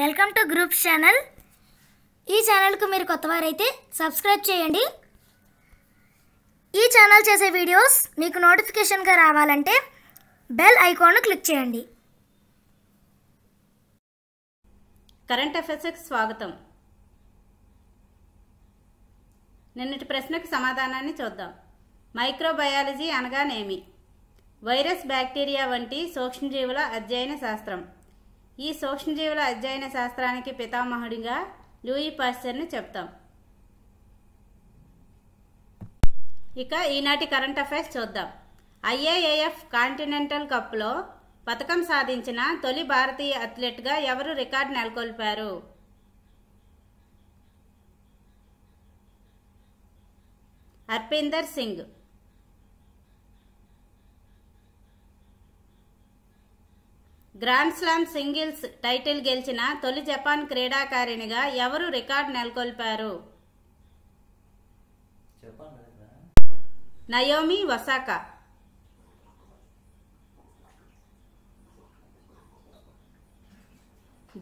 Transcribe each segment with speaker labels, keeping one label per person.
Speaker 1: Welcome to groups channel. ఈ ఛానల్కు మీరు కొత్తవారైతే సబ్స్క్రైబ్ చేయండి. ఈ ఛానల్ చేసే వీడియోస్ మీకు నోటిఫికేషన్గా రావాలంటే బెల్ ఐకాన్ను క్లిక్ చేయండి.
Speaker 2: కరెంట్ అఫైర్స్కి స్వాగతం. నిన్నటి ప్రశ్నకు సమాధానాన్ని చూద్దాం. మైక్రోబయాలజీ అనగానేమి? వైరస్ బ్యాక్టీరియా వంటి సూక్ష్మజీవుల అధ్యయన శాస్త్రం. ఈ సూక్ష్మజీవుల అధ్యయన శాస్త్రానికి పితామహుడిగా లూయి పాస్చర్ని చెప్తాం. ఇక ఈనాటి కరెంట్ అఫైర్స్ చూద్దాం. ఐఏఏఎఫ్ కాంటినెంటల్ కప్లో పథకం సాధించిన తొలి భారతీయ అథ్లెట్గా ఎవరు రికార్డు నెలకొల్పారు? Arpinder Singh grand slam singles title గెలిచిన తొలి జపాన్ క్రీడాకారిణిగా ఎవరు రికార్డు నెలకొల్పారు? నయోమి వసాకా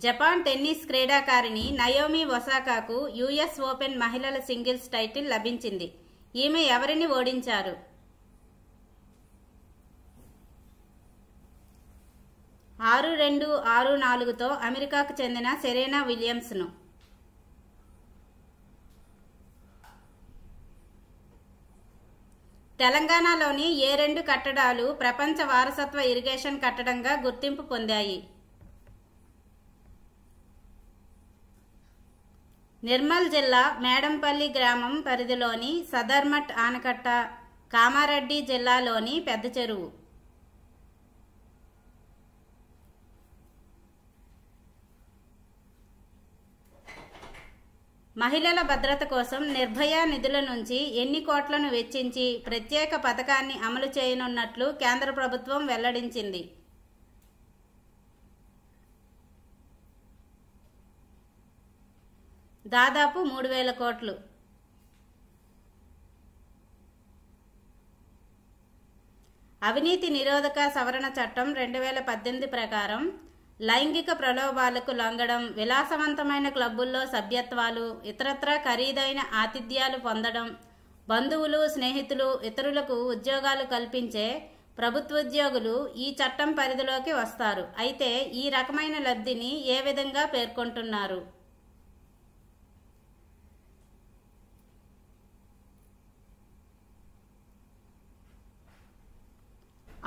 Speaker 2: జపాన్ టెన్నిస్ క్రీడాకారిణి నయోమి ఒసాకాకు యుఎస్ ఓపెన్ మహిళల సింగిల్స్ టైటిల్ లభించింది. ఈమె ఎవరిని ఓడించారు? ఆరు రెండు ఆరు నాలుగుతో అమెరికాకు చెందిన సెరేనా విలియమ్స్ను. తెలంగాణలోని ఏ రెండు కట్టడాలు ప్రపంచ వారసత్వ ఇరిగేషన్ కట్టడంగా గుర్తింపు పొందాయి. నిర్మల్ జిల్లా మేడంపల్లి గ్రామం పరిధిలోని సదర్మట్ ఆనకట్ట కామారెడ్డి జిల్లాలోని పెద్ద చెరువు. మహిళల భద్రత కోసం నిర్భయ నిధుల నుంచి ఎన్ని కోట్లను వెచ్చించి ప్రత్యేక పథకాన్ని అమలు చేయనున్నట్లు కేంద్ర ప్రభుత్వం వెల్లడించింది. దాదాపు మూడు వేల కోట్లు. అవినీతి నిరోధక సవరణ చట్టం రెండు వేల పద్దెనిమిది ప్రకారం లైంగిక ప్రలోభాలకు లొంగడం విలాసవంతమైన క్లబ్బుల్లో సభ్యత్వాలు ఇతరత్రా ఖరీదైన ఆతిథ్యాలు పొందడం బంధువులు స్నేహితులు ఇతరులకు ఉద్యోగాలు కల్పించే ప్రభుత్వోద్యోగులు ఈ చట్టం పరిధిలోకి వస్తారు. అయితే ఈ రకమైన లబ్ధిని ఏ విధంగా పేర్కొంటున్నారు?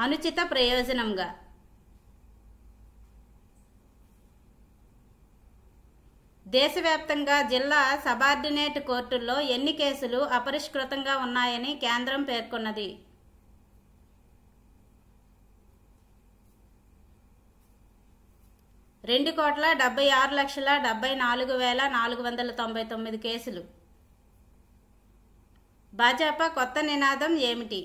Speaker 2: అనుచిత ప్రయోజనంగా దేశవ్యాప్తంగా జిల్లా సబార్డినేట్ కోర్టుల్లో ఎన్ని కేసులు అపరిష్కృతంగా ఉన్నాయని కేంద్రం పేర్కొన్నది. రెండు కోట్ల డెబ్బై ఆరు లక్షల డెబ్బై నాలుగు వేల నాలుగు వందల తొంభై తొమ్మిది కేసులు. భాజపా కొత్త నినాదం ఏమిటి?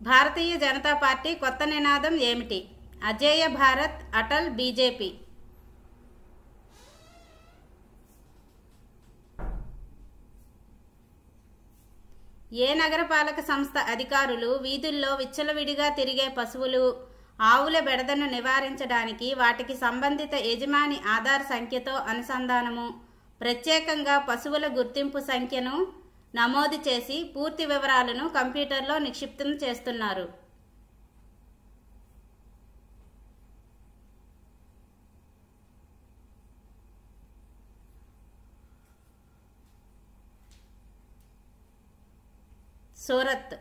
Speaker 2: భారతీయ జనతా పార్టీ కొత్త నినాదం ఏమిటి? అజేయ భారత్ అటల్ బీజేపీ. ఏ నగరపాలక సంస్థ అధికారులు వీధుల్లో విచ్చలవిడిగా తిరిగే పశువులు ఆవుల బెడదను నివారించడానికి వాటికి సంబంధిత యజమాని ఆధార్ సంఖ్యతో అనుసంధానము ప్రత్యేకంగా పశువుల గుర్తింపు సంఖ్యను నమోదు చేసి పూర్తి వివరాలను కంప్యూటర్లో నిక్షిప్తం చేస్తున్నారు. సూరత్.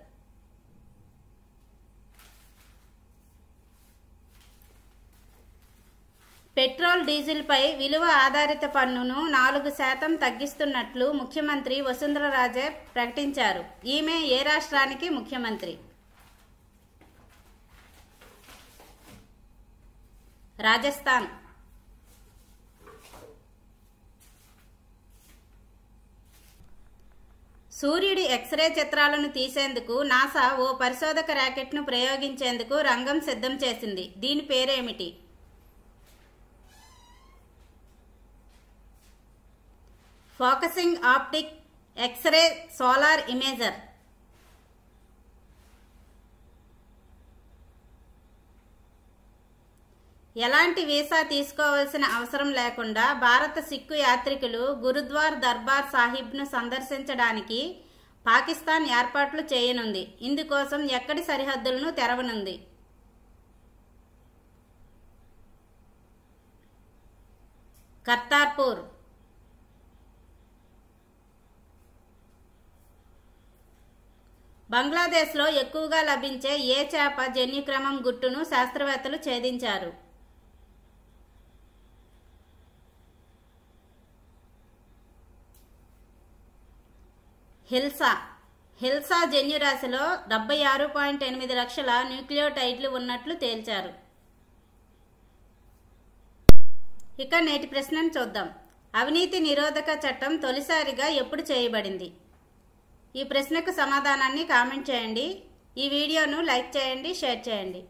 Speaker 2: పెట్రోల్ డీజిల్పై విలువ ఆధారిత పన్నును నాలుగు శాతం తగ్గిస్తున్నట్లు ముఖ్యమంత్రి వసుంధర రాజే ప్రకటించారు. ఈమె ఏ రాష్ట్రానికి ముఖ్యమంత్రి? రాజస్థాన్. సూర్యుడి ఎక్స్రే చిత్రాలను తీసేందుకు నాసా ఓ పరిశోధక ర్యాకెట్ను ప్రయోగించేందుకు రంగం సిద్ధం చేసింది. దీని పేరేమిటి? Focusing optic X ray solar imager. ఎలాంటి వీసా తీసుకోవాల్సిన అవసరం లేకుండా భారత సిక్కు యాత్రికులు గురుద్వార్ దర్బార్ సాహిబ్ను సందర్శించడానికి పాకిస్తాన్ ఏర్పాట్లు చేయనుంది. ఇందుకోసం ఎక్కడి సరిహద్దులను తెరవనుంది? కర్తార్పూర్. బంగ్లాదేశ్లో ఎక్కువగా లభించే ఏ చేప జన్యుక్రమం గుట్టును శాస్త్రవేత్తలు ఛేదించారు. హిల్సా. హిల్సా జన్యురాశిలో డెబ్బై ఆరు పాయింట్ ఎనిమిది లక్షల న్యూక్లియోటైడ్లు ఉన్నట్లు తేల్చారు. ఇక నేటి ప్రశ్నను చూద్దాం. అవినీతి నిరోధక చట్టం తొలిసారిగా ఎప్పుడు చేయబడింది? ఈ ప్రశ్నకు సమాధానాన్ని కామెంట్ చేయండి. ఈ వీడియోను లైక్ చేయండి షేర్ చేయండి.